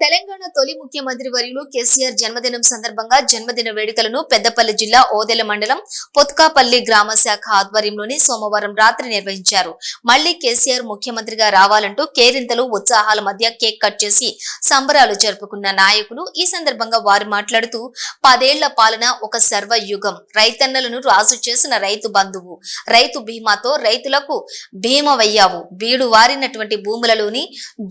తెలంగాణ తొలి ముఖ్యమంత్రి వర్యులు కేసీఆర్ జన్మదినం సందర్భంగా జన్మదిన వేడుకలను పెద్దపల్లి జిల్లా ఓదెల మండలం పొత్కాపల్లి గ్రామ శాఖ ఆధ్వర్యంలోని సోమవారం రాత్రి నిర్వహించారు. మళ్ళీ కేసీఆర్ ముఖ్యమంత్రిగా రావాలంటూ కేరింతలు ఉత్సాహాల మధ్య కేక్ కట్ చేసి సంబరాలు జరుపుకున్న నాయకులు ఈ సందర్భంగా వారు మాట్లాడుతూ పదేళ్ళ పాలన ఒక సర్వయుగం. రైతన్నలను రాజు చేసిన రైతు బంధువు రైతు బీమాతో రైతులకు భీమవయ్యావు బీడు వారినటువంటి భూములలోని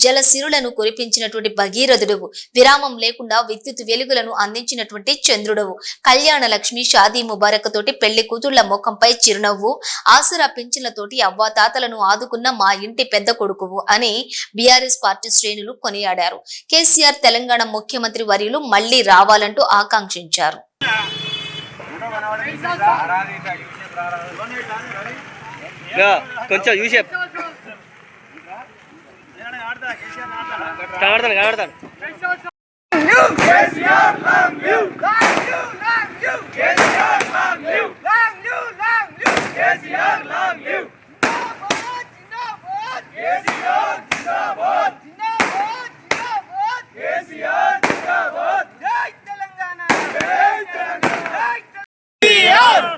జలసిరులను కురిపించినటువంటి భగీరథుడవు విరామం లేకుండా విద్యుత్ వెలుగులను అందించినటువంటి చంద్రుడవు కళ్యాణ లక్ష్మి షాదీ ముబారక్ తోటి పెళ్ళి కూతుళ్ళ ముఖంపై చిరునవ్వు ఆసరా పింఛన్లతోటి అవ్వాతాతలను ఆదుకున్న మా ఇంటి పెద్ద కొడుకువు అని బీఆర్ఎస్ పార్టీ శ్రేణులు కొనియాడారు కేసీఆర్ తెలంగాణ ముఖ్యమంత్రి వర్యులు మళ్ళీ రావాలంటూ ఆకాంక్షించారు కొంచెం యూసేప్ కనబడతాను కనబడతాను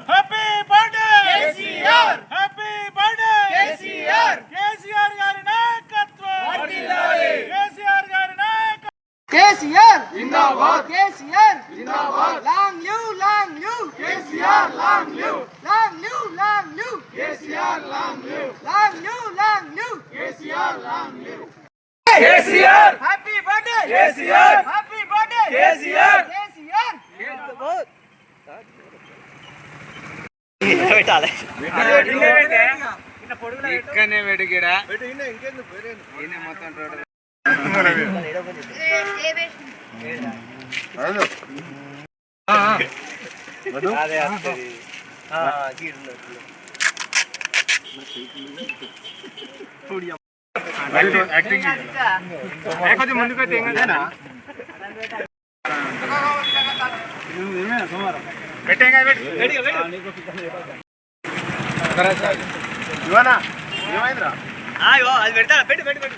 happy birthday KCR happy birthday KCR KCR గారి నాయకత్వం కేసీఆర్ గారి నాయకత్వం కేసీఆర్. జిందాబాద్. కేసీఆర్. జిందాబాద్. Long live long live. KCR long live. Long live long live. KCR long live. Long live long live. KCR long live. KCR. Happy birthday KCR. Happy birthday KCR. KCR. పెట్టాలి. ఇక్కడనే వెడిగిడా అదే వస్తది. ఆ, గీడుంది. కొంచెం ముందుకైతే ఏం కదా ఇవనా ఏమైందిరా అది పెడతా పెట్టు పెట్టు పెట్టు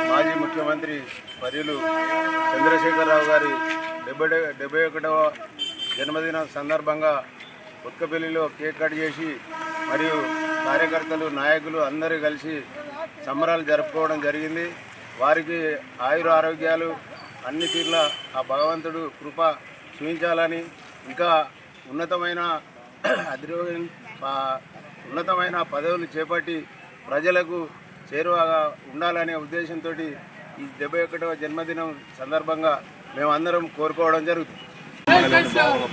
మాజీ ముఖ్యమంత్రి వర్యులు చంద్రశేఖరరావు గారి డెబ్బై డెబ్బై ఒకటవ జన్మదిన సందర్భంగా ఉత్కపల్లిలో కేక్ కట్ చేసి మరియు కార్యకర్తలు నాయకులు అందరూ కలిసి సంబరాలు జరుపుకోవడం జరిగింది. వారికి ఆయుర ఆరోగ్యాలు అన్ని తీర్ల ఆ భగవంతుడు కృప చూపించాలని ఇంకా ఉన్నతమైన అధిరోగం ఉన్నతమైన పదవులు చేపట్టి ప్రజలకు చేరువగా ఉండాలనే ఉద్దేశంతో ఈ డెబ్బై ఒకటవ జన్మదినం సందర్భంగా మేమందరం కోరుకోవడం జరుగుతుంది.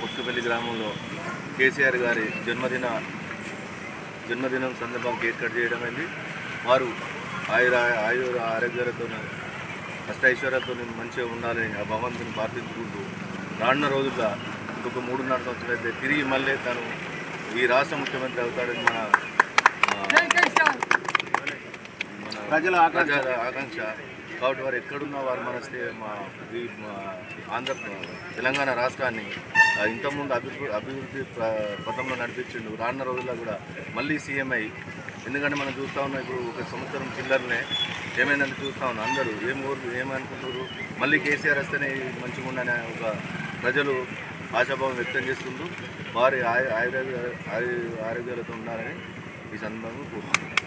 పుట్టుపల్లి గ్రామంలో కేసీఆర్ గారి జన్మదిన జన్మదినం సందర్భం కేక్ కట్ చేయడం అయింది. వారు ఆయుర ఆయుర ఆరోగ్యాలతో అష్టైశ్వర్యాలతో మంచిగా ఉండాలని ఆ భగవంతుని ప్రార్థించుకుంటూ రానున్న రోజుల్లో ఇంకొక మూడున్నర సంవత్సరాలు అయితే తిరిగి మళ్ళీ తను ఈ రాష్ట్ర ముఖ్యమంత్రి అవుతాడని మన ప్రజల ఆకాంక్ష. ఆకాంక్ష. కాబట్టి వారు ఎక్కడున్నా వారు మనస్తే మా ఈ మా ఆంధ్ర తెలంగాణ రాష్ట్రాన్ని ఇంతకుముందు అభివృద్ధి అభివృద్ధి పథంలో నడిపించిండు రానున్న రోజుల్లో కూడా మళ్ళీ సీఎం అయ్యి. ఎందుకంటే మనం చూస్తూ ఉన్నాం ఇప్పుడు ఒక సంవత్సరం చిల్లరనే. ఏమైందని చూస్తూ ఉన్నాం అందరూ. ఏం ఊరు ఏమనుకుంటారు మళ్ళీ కేసీఆర్ వస్తేనే మంచిగా ఉండనే ఒక ప్రజలు ఆశాభావం వ్యక్తం చేస్తుండ్రు. వారి ఆయు ఆయుర్వేద ఆయు ఆరోగ్యాలతో ఉండాలని ఈ సందర్భంగా కోరుకుంటున్నాను